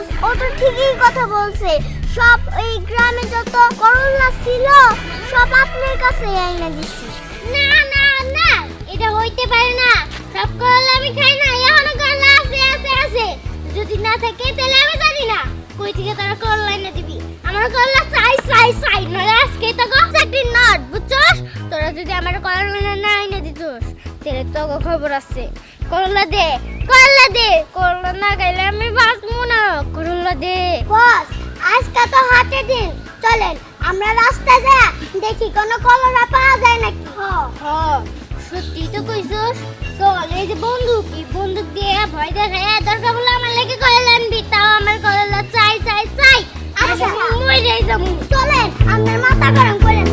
বস ও তো ঠিকই কথা বলছে। সব এই গ্রামে যত করলা ছিল, সব আপনার কাছে আইনা দিছি। না না না, এটা হইতে পারে না। সব করলা আমি খাই না, এখনও করলা আছে আছে আছে। যদি না থাকে, তাহলে আমি জানি না। কই থেকে তারা করলা এনে দিবি? আমার করলা চাই চাই চাই নলে আজকে তো চাকরি নট, বুঝছস? তোরা যদি আমার করলা না এনে দিতস, তাহলে তো খবর আছে। করলা দে করলা দে। করলা না খাইলে আমি বাঁচবো না। করলা দে। বস আজকে তো হাটে দিন। চলেন আমরা রাস্তায় যা। দেখি কোনো কলরা পাওয়া যায় নাকি? হ। সত্যি তো কইছস। চল এই যে বন্দুক এই বন্দুক দিয়ে ভয় দেখায় দরকার বলে আমার লেগে কয়লা আনবি। তাও আমার কয়লা চাই চাই চাই। আচ্ছা। মরে যাই যাব। চলেন আমার মাথা গরম করেন।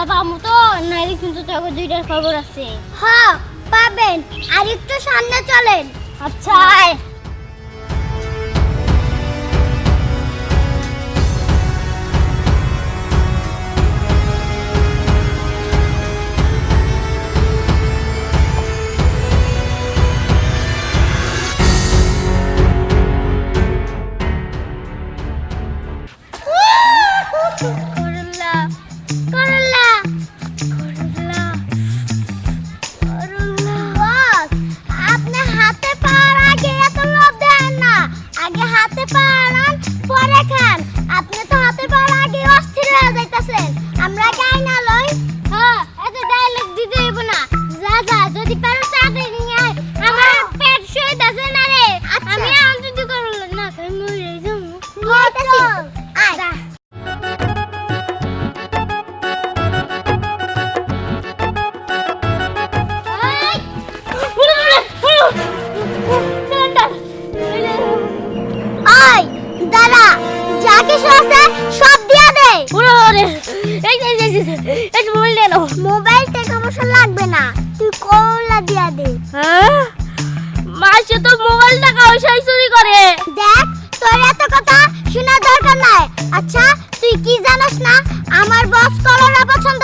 করলা মতো তো নাইলে কিন্তু তোকে দুইটার খবর আছে। হ্যাঁ পাবেন। আর একটু সামনে চলেন। আচ্ছা যাব আয় মোবাইল টাকা লাগবে না তুই দে মাসে তো মোবাইল টাকা পয়সা চুরি করে। দেখ, তোর আচ্ছা তুই কি জানাস না? আমার বস করলা পছন্দ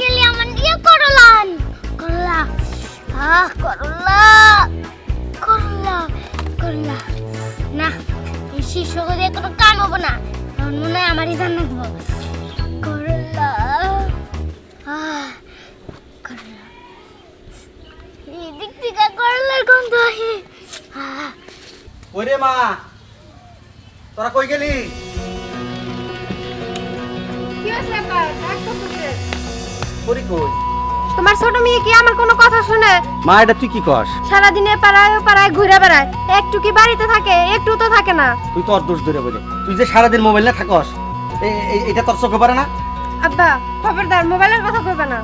গেলি আমার দিয়ে করলান করলা। আহ করলা। করলা করলা। না এই শিশুকে দিয়ে কোনো কাম হব না। তখন মনে হয় আমারই জান্নাত দেবো করলা। আহ করলা। এদিক থেকে করলার গন্ধ আহ। ওরে মা তোরা কই গেলি? কি হয়েছে আব্বা? করি কই? তোমার ছোট মেয়ে কি আমার কোনো কথা শুনে? মা এটা তুই কি কস? সারাদিনে পাড়ায় ও পাড়ায় ঘুরে বেড়ায়। একটু কি বাড়িতে থাকে একটু তো থাকে না। তুই তোর দোষ ধরে বলে। তুই যে সারাদিন মোবাইল না থাকস এটা তোর চোখে পারে না? আব্বা খবরদার মোবাইলের কথা কইবে না।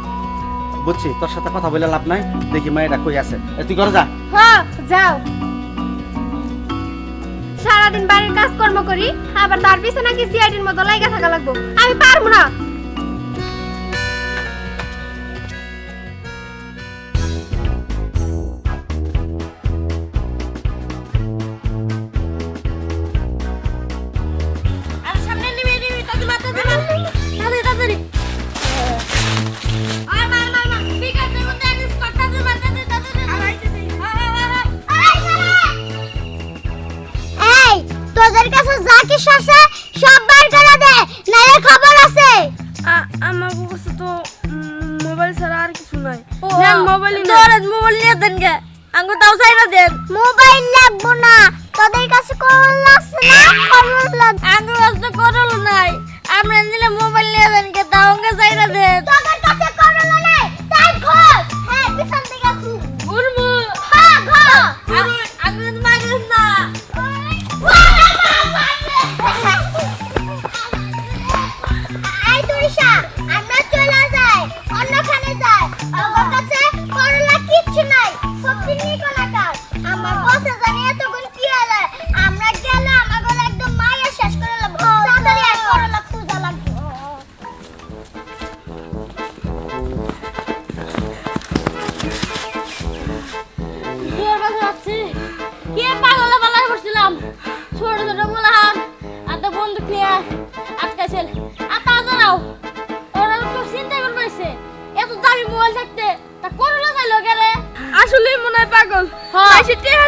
বুঝছি তোর সাথে কথা বলে লাভ নাই। দেখি মা এটা কই আছে। তুই করে যা। হ্যাঁ যাও। সারাদিন বাড়ির কাজকর্ম করি আবার তার পিছনে নাকি সিআইডির মতো লাইগা থাকা লাগবো? আমি পারব না। দেন গে আঙ্গু তাও সাইরা দেন। মোবাইল লাগবো না। তোদের কাছে করল আছে না? করল আঙ্গু কাছে করল নাই। আমরা নিলে মোবাইল নিয়ে দেন গে তাও আঙ্গু সাইরা দেন। তোদের কাছে করল নাই তাই ঘর। হ্যাঁ পিছন থেকে গুরমু হ্যাঁ ঘর।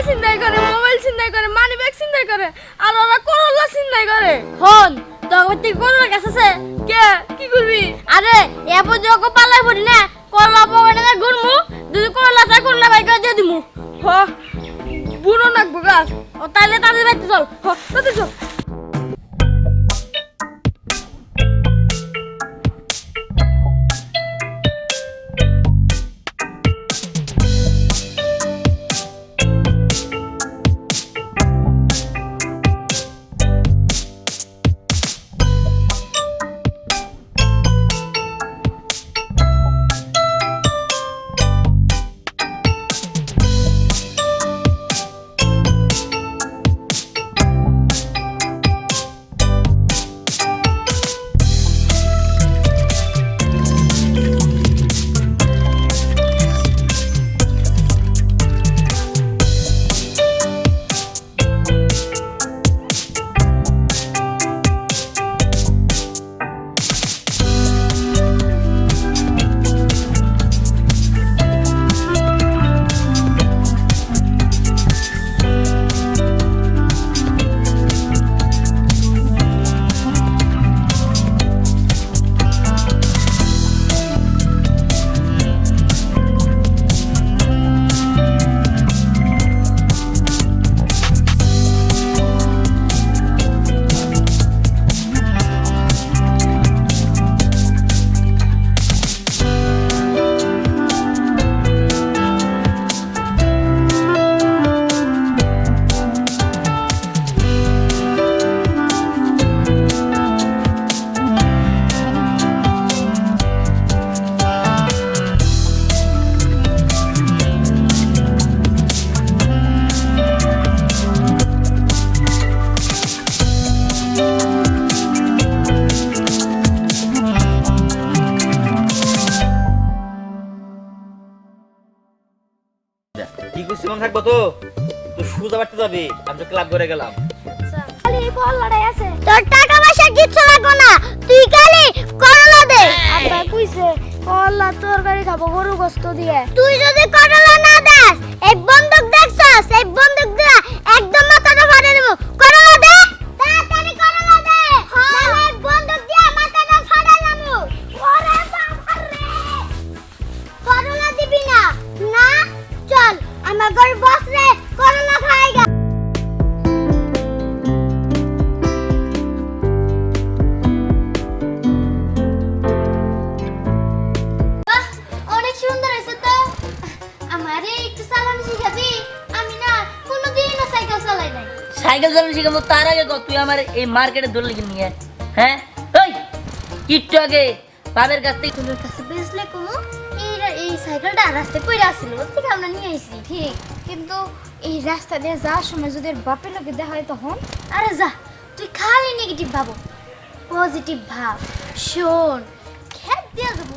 চিন্তাই করে, মোবাইল চিন্তাই করে মানি ব্যাগ চিন্তাই করে, আর ওরা করল্লা চিন্তাই করে। হন তখন তুই করোনা গেছে কে? কি করবি? আরে এ পর্যন্ত পালাই পড়ি না করলা পকেটে গুনমু যদি করলা চাই করলা ভাই করে দিয়ে দিমু। হ, বুনো নাকবো গাছ ও, তাইলে তাদের বাড়িতে চল। হ, তাদের চল। ক্লাব করে গেলাম। খালি এই করলাটাই আছে। তোর টাকা পয়সা কিচ্ছু লাগবে না। তুই খালি করলা দে। আব্বা কইছে করলা তরকারি খাব গরু গোস্ত দিয়ে। তুই যদি করলা না দাস এই বন্দুক দেখছস এই বন্দুক দিয়া একদম মাথাটা ফাটে দেব। করলা দে। তাড়াতাড়ি করলা দে। নাহলে বন্দুক দিয়া মাথাটা ফাটে দেব। ওরে বাবা রে করলা দিবি না। না চল আমার ঘর বস। শিখাবো তার আগে তুই আমার এই মার্কেটে ধরলি কি নিয়ে হ্যাঁ? ওই একটু আগে বাবের কাছ থেকে তোমার কাছে বেচলে কুমু এই সাইকেলটা রাস্তায় পড়ে আসছিল থেকে আমরা নিয়ে আইছি, ঠিক। কিন্তু এই রাস্তা দিয়ে যাওয়ার সময় যদি বাপের লোকে দেখা হয় তখন আরে যা, তুই খালি নেগেটিভ ভাবো পজিটিভ ভাব। শোন, খেত দিয়া যাব